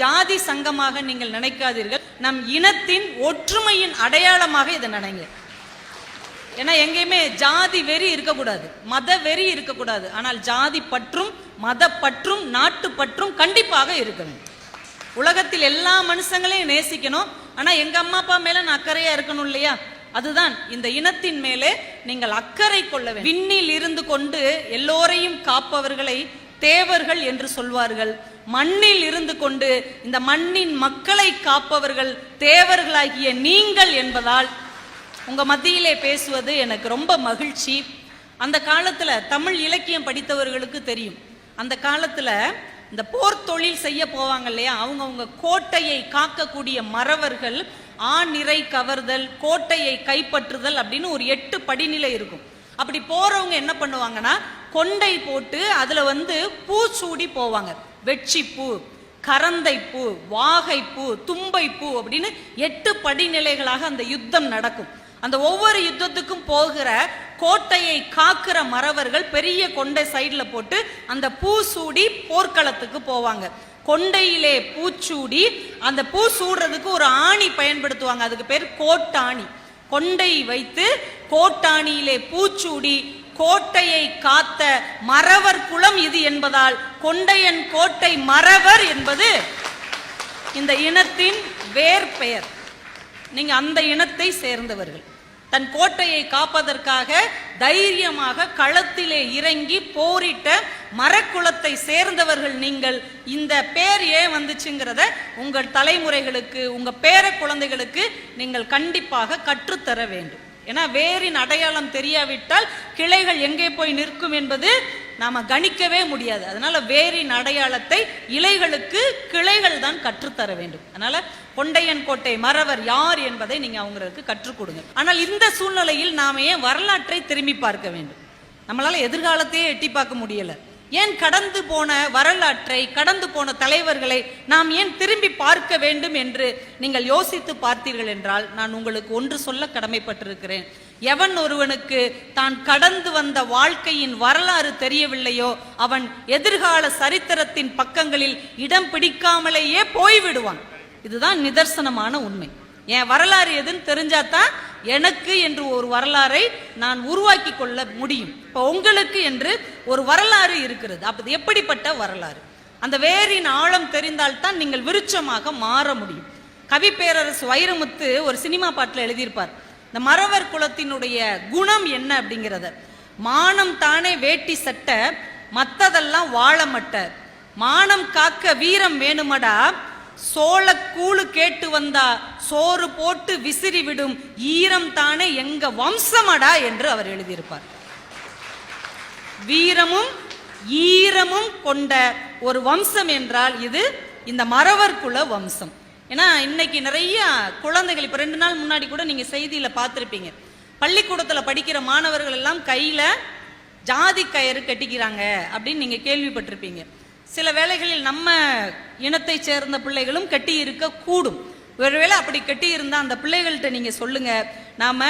ஜாதி சங்கமாக நீங்கள் நினைக்காதீர்கள். நம் இனத்தின் ஒற்றுமையின் அடையாளமாக இதை நினைங்க. ஏன்னா எங்கேயுமே ஜாதி வெறி இருக்கக்கூடாது. மத வெறி இருக்கக்கூடாது. ஆனால் ஜாதி பற்றும் மத பற்றும் நாட்டு பற்றும் கண்டிப்பாக இருக்கணும். உலகத்தில் எல்லா மனுஷங்களையும் நேசிக்கணும். ஆனா எங்க அம்மா அப்பா மேல நான் அக்கறையா இருக்கணும் இல்லையா? அதுதான் இந்த இனத்தின் மேலே நீங்கள் அக்கறை கொள்ள வேண்டும். விண்ணில் இருந்து கொண்டு எல்லோரையும் காப்பவர்களை தேவர்கள் என்று சொல்வார்கள். மண்ணில் இருந்து கொண்டு இந்த மண்ணின் மக்களை காப்பவர்கள் தேவர்களாகிய நீங்கள் என்பதால் உங்க மத்தியிலே பேசுவது எனக்கு ரொம்ப மகிழ்ச்சி. அந்த காலத்துல தமிழ் இலக்கியம் படித்தவர்களுக்கு தெரியும். அந்த காலத்துல இந்த போர் தொழில் செய்ய போவாங்க இல்லையா? அவங்க அவங்க கோட்டையை காக்கக்கூடிய மறவர்கள் ஆநிறை கவர்தல் கோட்டையை கைப்பற்றுதல் அப்படின்னு ஒரு எட்டு படிநிலை இருக்கும். அப்படி போறவங்க என்ன பண்ணுவாங்கன்னா கொண்டை போட்டு அதுல வந்து பூச்சூடி போவாங்க. வெட்சிப்பூ கரந்தைப்பூ வாகைப்பூ தும்பைப்பூ அப்படின்னு எட்டு படிநிலைகளாக அந்த யுத்தம் நடக்கும். அந்த ஒவ்வொரு யுத்தத்துக்கும் போகிற கோட்டையை காக்கிற மறவர்கள் பெரிய கொண்டை சைடில் போட்டு அந்த பூ சூடி போர்க்களத்துக்கு போவாங்க. கொண்டையிலே பூச்சூடி அந்த பூ சூடுறதுக்கு ஒரு ஆணி பயன்படுத்துவாங்க. அதுக்கு பேர் கோட்டாணி. கொண்டை வைத்து கோட்டாணியிலே பூச்சூடி கோட்டையை காத்த மறவர் குலம் இது என்பதால் கொண்டையன் கோட்டை மறவர் என்பது இந்த இனத்தின் வேர் பெயர். நீங்க அந்த இனத்தை சேர்ந்தவர்கள். தன் கோட்டையை காப்பதற்காக தைரியமாக களத்திலே இறங்கி போரிட்ட மரக்குளத்தை சேர்ந்தவர்கள் நீங்கள். இந்த பேர் ஏன் வந்துச்சுங்கிறத உங்கள் தலைமுறைகளுக்கு உங்கள் பேர குழந்தைகளுக்கு நீங்கள் கண்டிப்பாக கற்றுத்தர வேண்டும். ஏன்னா வேரின் அடையாளம் தெரியாவிட்டால் கிளைகள் எங்கே போய் நிற்கும் என்பது நாம் கணிக்கவே முடியாது. அதனால வேரின் அடையாளத்தை இலைகளுக்கு கிளைகள் தான் கற்றுத்தர வேண்டும். அதனால கொண்டையன் கோட்டை மறவர் யார் என்பதை நீங்கள் அவங்களுக்கு கற்றுக் கொடுங்க. ஆனால் இந்த சூழ்நிலையில் நாம ஏன் வரலாற்றை திரும்பி பார்க்க வேண்டும்? நம்மளால் எதிர்காலத்தையே எட்டி பார்க்க முடியலை. ஏன் கடந்து போன வரலாற்றை கடந்து போன தலைவர்களை நாம் ஏன் திரும்பி பார்க்க வேண்டும் என்று நீங்கள் யோசித்து பார்த்தீர்கள் என்றால் நான் உங்களுக்கு ஒன்று சொல்ல கடமைப்பட்டிருக்கிறேன். எவன் ஒருவனுக்கு தான் கடந்து வந்த வாழ்க்கையின் வரலாறு தெரியவில்லையோ அவன் எதிர்கால சரித்திரத்தின் பக்கங்களில் இடம் பிடிக்காமலேயே போய்விடுவான். இதுதான் நிதர்சனமான உண்மை. என் வரலாறு எதுன்னு தெரிஞ்சாதான் எனக்கு என்று ஒரு வரலாறை நான் உருவாக்கி கொள்ள முடியும். இப்போ உங்களுக்கு என்று ஒரு வரலாறு இருக்கிறது. அப்போ எப்படிப்பட்ட வரலாறு? அந்த வேரின் ஆழம் தெரிந்தால்தான் நீங்கள் விருட்சமாக மாற முடியும். கவி பேரரசு வைரமுத்து ஒரு சினிமா பாட்டில் எழுதியிருப்பார். இந்த மறவர் குலத்தினுடைய குணம் என்ன? அப்படிங்கிறத. மானம் தானே வேட்டி சட்டை மத்ததெல்லாம் வாழமட்ட மானம் காக்க வீரம் வேணுமடா சோளக்கூழு கேட்டு வந்தா சோறு போட்டு விசிறி விடும் ஈரம் தானே எங்க வம்சமடா என்று அவர் எழுதியிருப்பார். வீரமும் ஈரமும் கொண்ட ஒரு வம்சம் என்றால் இது இந்த மறவர் குல வம்சம். ஏன்னா இன்னைக்கு நிறைய குழந்தைகள் இப்ப ரெண்டு நாள் முன்னாடி கூட நீங்க செய்தியில பார்த்துருப்பீங்க. பள்ளிக்கூடத்துல படிக்கிற மாணவர்கள் எல்லாம் கையில ஜாதி கயிறு கட்டிக்கிறாங்க அப்படின்னு நீங்க கேள்விப்பட்டிருப்பீங்க. சில வேளைகளில் நம்ம இனத்தை சேர்ந்த பிள்ளைகளும் கட்டி இருக்க கூடும். ஒருவேளை அப்படி கட்டி இருந்தால் அந்த பிள்ளைகள்கிட்ட நீங்கள் சொல்லுங்க நாம்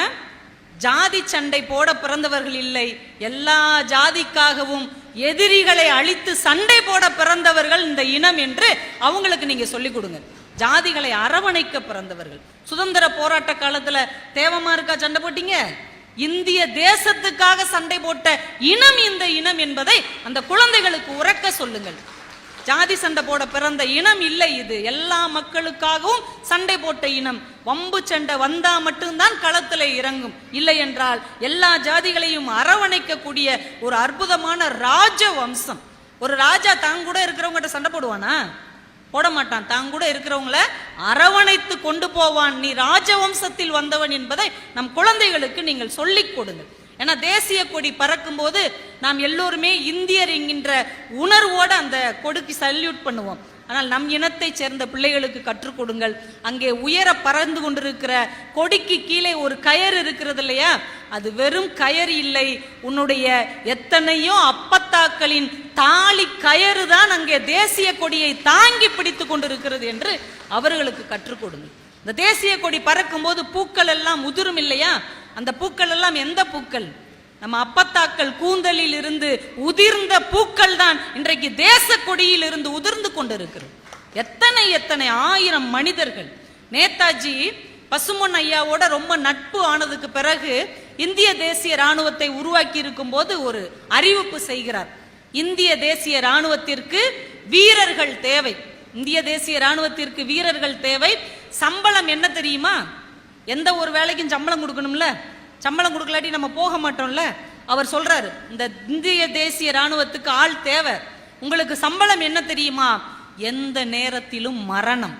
ஜாதி சண்டை போட பிறந்தவர்கள் இல்லை எல்லா ஜாதிக்காகவும் எதிரிகளை அழித்து சண்டை போட பிறந்தவர்கள் இந்த இனம் என்று அவங்களுக்கு நீங்க சொல்லிக் கொடுங்க. ஜாதிகளை அரவணைக்க பிறந்தவர்கள். சுதந்திர போராட்ட காலத்துல தேவமா இருக்கா சண்டை போட்டீங்க? இந்திய தேசத்துக்காக சண்டை போட்ட இனம் இந்த இனம் என்பதை அந்த குழந்தைகளுக்கு உறக்க சொல்லுங்கள். ஜாதி சண்டை போட பிறந்த இனம் இல்லை இது. எல்லா மக்களுக்காகவும் சண்டை போட்ட இனம். வம்பு சண்டை வந்தா மட்டும்தான் களத்துல இறங்கும். இல்லை என்றால் எல்லா ஜாதிகளையும் அரவணைக்கக்கூடிய ஒரு அற்புதமான ராஜ வம்சம் ஒரு ராஜா தான் கூட இருக்கிறவங்ககிட்ட சண்டை போடுவானா? போட மாட்டான். தான் கூட இருக்கிறவங்கள அரவணைத்து கொண்டு போவான். நீ ராஜவம்சத்தில் வந்தவன் என்பதை நம் குழந்தைகளுக்கு நீங்கள் சொல்லிக் கொடுங்கள் ஏன்னா தேசிய கொடி பறக்கும் போது நாம் எல்லோருமே இந்தியர் என்கின்ற உணர்வோடு அந்த கொடிக்கு சல்யூட் பண்ணுவோம். ஆனால் நம் இனத்தைச் சேர்ந்த பிள்ளைகளுக்கு கற்றுக் கொடுங்கள். அங்கே உயர பறந்து கொண்டிருக்கிற கொடிக்கு கீழே ஒரு கயர் இருக்கிறது இல்லையா? அது வெறும் கயறு இல்லை. உன்னுடைய எத்தனையோ அப்பத்தாக்களின் தாலி கயறு தான் அங்கே தேசிய கொடியை தாங்கி பிடித்து கொண்டிருக்கிறது என்று அவர்களுக்கு கற்றுக் கொடுங்கள் இந்த தேசிய கொடி பறக்கும் போது பூக்கள் எல்லாம் உதிரும் இல்லையா? அந்த பூக்கள் எல்லாம் எந்த பூக்கள்? நம்ம அப்பத்தாக்கள் கூந்தலில் இருந்து உதிர்ந்த பூக்கள் தான் இன்றைக்கு தேச கொடியில் இருந்து உதிர்ந்து கொண்டிருக்கிறது. எத்தனை எத்தனை ஆயிரம் மனிதர்கள். நேதாஜி பசுமன் ஐயாவோட ரொம்ப நட்பு ஆனதுக்கு பிறகு இந்திய தேசிய ராணுவத்தை உருவாக்கி இருக்கும் போது ஒரு அறிவிப்பு செய்கிறார். இந்திய தேசிய ராணுவத்திற்கு வீரர்கள் தேவை. இந்திய தேசிய ராணுவத்திற்கு வீரர்கள் தேவை. சம்பளம் என்ன தெரியுமா? எந்த ஒரு வேலைக்கும் சம்பளம் கொடுக்கணும்ல? சம்பளம் கொடுக்கலாட்டி நம்ம போக மாட்டோம்ல? அவர் சொல்றாரு இந்த இந்திய தேசிய ராணுவத்துக்கு ஆள் தேவை. உங்களுக்கு சம்பளம் என்ன தெரியுமா? எந்த நேரத்திலும் மரணம்.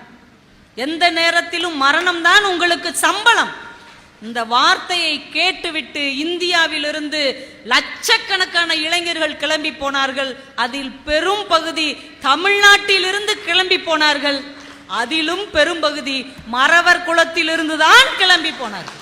எந்த நேரத்திலும் மரணம் தான் உங்களுக்கு சம்பளம். இந்த வார்த்தையை கேட்டுவிட்டு இந்தியாவிலிருந்து லட்சக்கணக்கான இளைஞர்கள் கிளம்பி போனார்கள். அதில் பெரும் பகுதி தமிழ்நாட்டிலிருந்து கிளம்பி போனார்கள். அதிலும் பெரும்பகுதி மறவர் குலத்திலிருந்து தான் கிளம்பி போனார்கள்.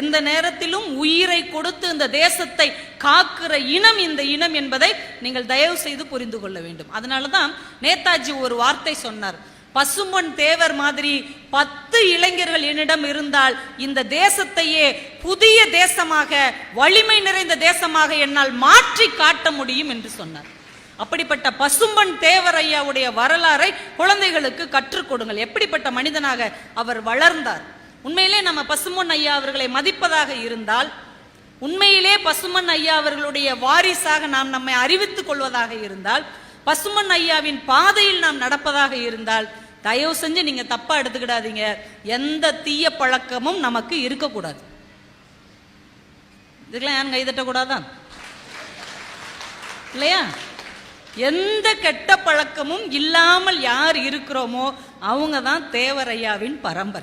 எந்த நேரத்திலும் உயிரை கொடுத்து இந்த தேசத்தை காக்கிற இனம் இந்த இனம் என்பதை நீங்கள் தயவு செய்து புரிந்து கொள்ள வேண்டும். அதனால தான் நேதாஜி ஒரு வார்த்தை சொன்னார். பசும்பொன் தேவர் மாதிரி பத்து இளைஞர்கள் என்னிடம் இருந்தால் இந்த தேசத்தையே புதிய தேசமாக வலிமை நிறைந்த தேசமாக என்னால் மாற்றி காட்ட முடியும் என்று சொன்னார். அப்படிப்பட்ட பசும்பன் தேவர் ஐயாவுடைய வரலாறை குழந்தைகளுக்கு கற்றுக் கொடுங்கள். எப்படிப்பட்ட மனிதனாக அவர் வளர்ந்தார். உண்மையிலே நம்ம பசும்பொன் ஐயா அவர்களை மதிப்பதாக இருந்தால் உண்மையிலே பசுமன் ஐயா அவர்களுடைய வாரிசாக நாம் நம்மை அறிவித்துக் கொள்வதாக இருந்தால் பசுமன் ஐயாவின் பாதையில் நாம் நடப்பதாக இருந்தால் தயவு செஞ்சு நீங்க தப்பா எடுத்துக்கிடாதீங்க. எந்த தீய பழக்கமும் நமக்கு இருக்கக்கூடாது. இதுக்கெல்லாம் யாரும் கைதட்டக்கூடாதான் இல்லையா? எந்த கெட்ட பழக்கமும் இல்லாமல் யார் இருக்கிறோமோ அவங்க தான் தேவரையாவின் பரம்பரை.